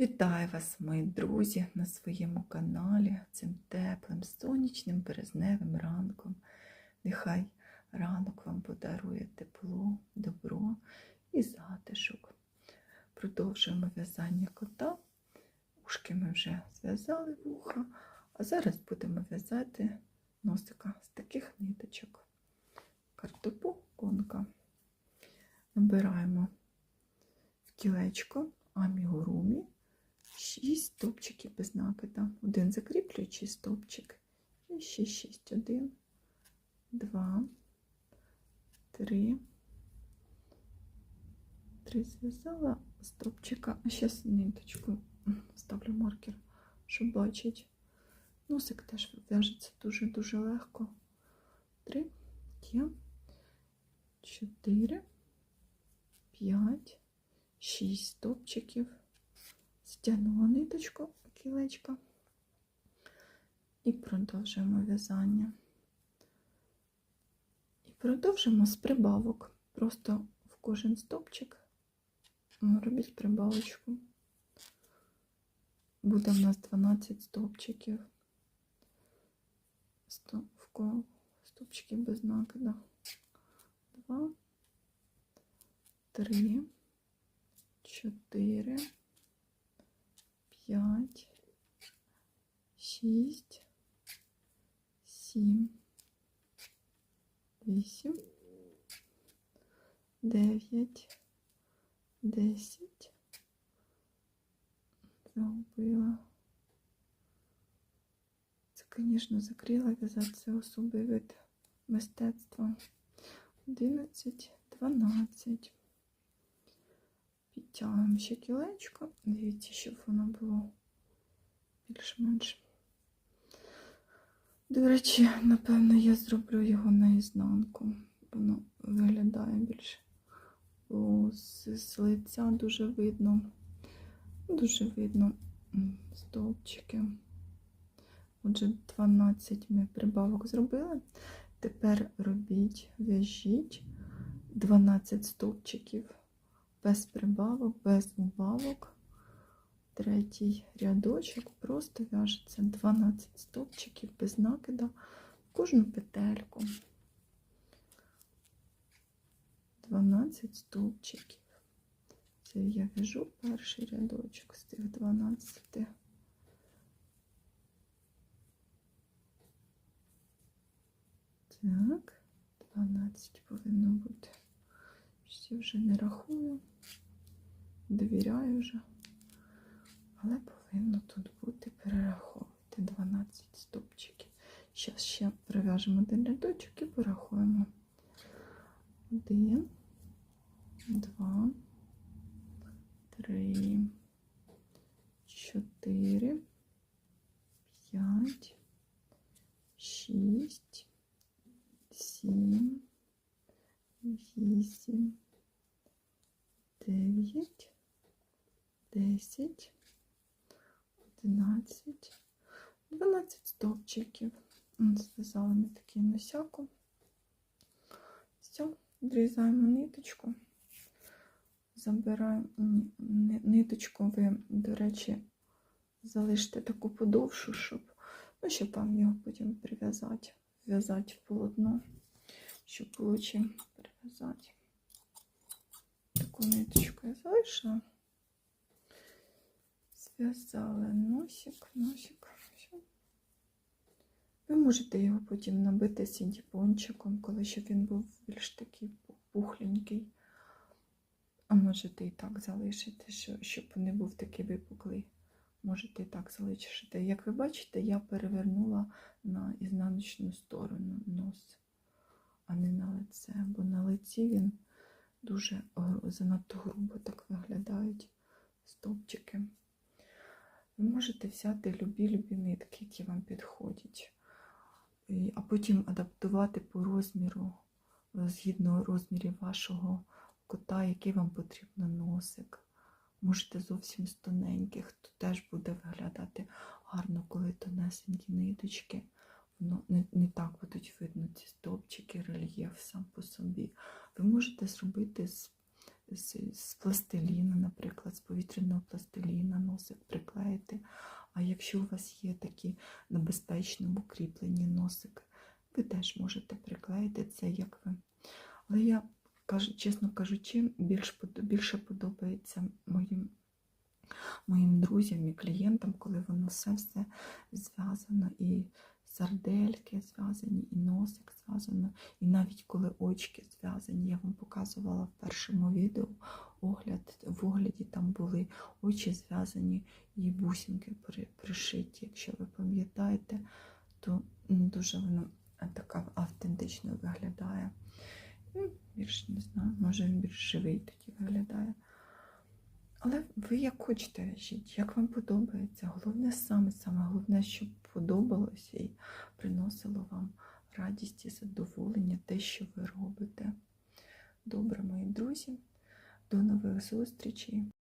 Вітаю вас, мої друзі, на своєму каналі цим теплим, сонячним березневим ранком. Нехай ранок вам подарує тепло, добро і затишок. Продовжуємо в'язання кота. Ушки ми вже зв'язали вуха, а зараз будемо в'язати носика з таких ниточок. Картопу конка. Набираємо в кілечко амігурумі 6 стовпчиків без накида. Один закріплюючий стовпчик. І ще 6. 1, 2, 3. Три зв'язала стовпчика. А зараз ниточку ставлю маркер, щоб бачить. Носик теж в'яжеться дуже-дуже легко. Три, є. Чотири, п'ять, шість стовпчиків. Стягнула ниточку кілечка і продовжуємо в'язання. І продовжимо з прибавок. Просто в кожен стовпчик робіть прибавочку. Буде в нас 12 стовпчиків. Стовпчиків без накида. Два, три, чотири. п'ять, шість, 9, 10. Загубила. Це, звісно, закрила в'язати це особий вид мистецтва. 11, 12. Підтягуємо ще кілечко. Дивіться, щоб воно було більш-менш. До речі, напевно, я зроблю його наізнанку. Воно ну, виглядає більше. З лиця дуже видно, дуже видно стовпчики. Отже, 12 ми прибавок зробили. Тепер робіть, в'яжіть 12 стовпчиків без прибавок, без убавок. Третій рядочок просто в'яжеться 12 стовпчиків без накида в кожну петельку. 12 стовпчиків. Це я в'яжу перший рядочок з тих 12. Так, 12 повинно бути. Всі вже не рахую, довіряю вже, але повинно тут бути перераховувати 12 стопчиків. Зараз ще прив'яжемо один рядочок і порахуємо. Один, два, три, чотири, п'ять, шість, сім, вісім. 9, 10, 11, 12 стовпчиків. Зв'язали ми такий носяку. Все, відрізаємо ниточку, забираємо ниточку, ви, до речі, залиште таку подовшу, щоб, ну, щоб вам його потім прив'язати, в'язати в полотно, щоб получимо прив'язати таку ниточку я залишила. Зв'язали носик, носик. Все. Ви можете його потім набити синтепончиком, коли щоб він був більш такий пухленький. А можете і так залишити, щоб не був такий випуклий. Можете і так залишити. Як ви бачите, я перевернула на ізнаночну сторону нос, а не на лице, бо на лиці він дуже занадто грубо так виглядають стовпчики. Ви можете взяти любі-любі нитки, які вам підходять, а потім адаптувати по розміру, згідно розмірів вашого кота, який вам потрібно носик. Можете зовсім з тоненьких, то теж буде виглядати гарно, коли тонесенькі ниточки. Воно не, не так будуть видно ці стовпчики, рельєф сам по собі. Ви можете зробити з, з, з пластиліну, наприклад, з повітряного пластиліна носик приклеїти. А якщо у вас є такі на безпечному кріплені носики, ви теж можете приклеїти це, як ви. Але я, чесно кажучи, більш, більше подобається моїм, моїм друзям і клієнтам, коли воно все-все зв'язано, і сардельки зв'язані, і носик зв'язано, і навіть коли очки зв'язані. Я вам показувала в першому відео огляд, в огляді там були очі зв'язані і бусинки при- пришиті. Якщо ви пам'ятаєте, то дуже воно така автентично виглядає. Більш не знаю, може він більш живий тоді виглядає. Але ви як хочете в'яжіть, як вам подобається. Головне саме, саме головне, щоб подобалося і приносило вам радість і задоволення те, що ви робите. Добре, мої друзі, до нових зустрічей.